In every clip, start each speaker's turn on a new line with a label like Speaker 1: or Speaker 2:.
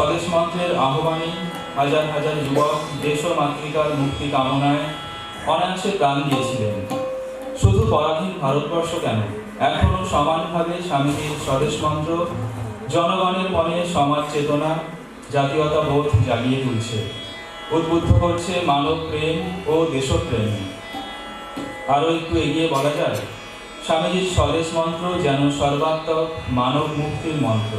Speaker 1: স্বদেশ মন্ত্রের আহ্বানে হাজার হাজার যুবক দেশ ও মাতৃকার মুক্তি কামনায় অনায়াসে প্রাণ দিয়েছিলেন। শুধু পরাধীন ভারতবর্ষ কেন? এখনও সমানভাবে স্বামীজির স্বদেশ মন্ত্র জনগণের মনে সমাজ চেতনা, জাতীয়তা বোধ জাগিয়ে তুলছে। উদ্বুদ্ধ করছে মানব প্রেম ও দেশপ্রেম। আরও একটু এগিয়ে বলা যায়, স্বামীজির স্বদেশ মন্ত্র যেন সর্বাত্মক মানব মুক্তির মন্ত্র।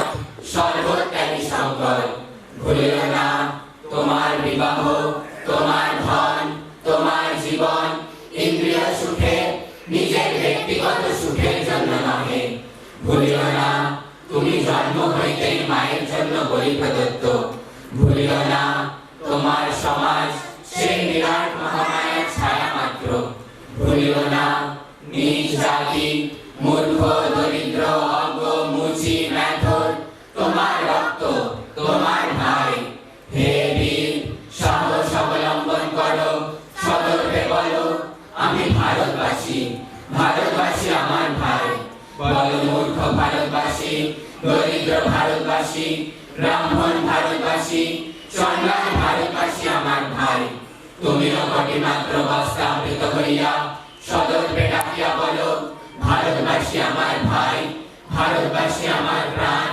Speaker 2: হইতেই মায়ের জন্য বলি প্রদত্ত ভুলিও না, তোমার সমাজ সেই বিরাট মহামায়ের ছায়া মাত্র। ভুলিও না, নিজ জাতি মূর্খ, দরিদ্র, অজ্ঞ, মুচি মেথর তোমার রক্ত, তোমার দরিদ্র ভারতবাসী, ব্রাহ্মণ ভারতবাসী চন্ডাল ভারতবাসী আমার ভাই। তুমিও কটি মাত্র বস্তাবৃত হইয়া সদর্পে ডাকিয়া বলো, ভারতবাসী আমার ভাই, ভারতবাসী আমার প্রাণ,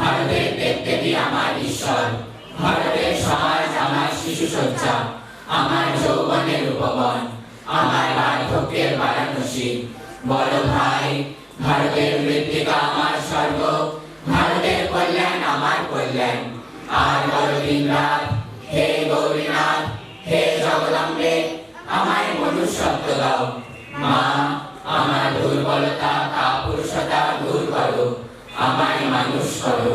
Speaker 2: ভারতের দেবদেবী আমার ঈশ্বর, ভারতের সমাজ আমার শিশু সজ্জা আমার যৌবনের উপবন, আমার বার্ধক্যের বারাণসী। বড় ভাই, ভারতের মৃত্তিকা আমার স্বর্গ ভারতের কল্যাণ, আমার কল্যাণ। আর বড়দিন হে গৌরীনাথ, হে জগদম্বে, আমায় মনুষ্যত্ব দাও। মা, আমার দুর্বলতা, কাপুরুষতা দূর করো, আমায় মানুষ করো।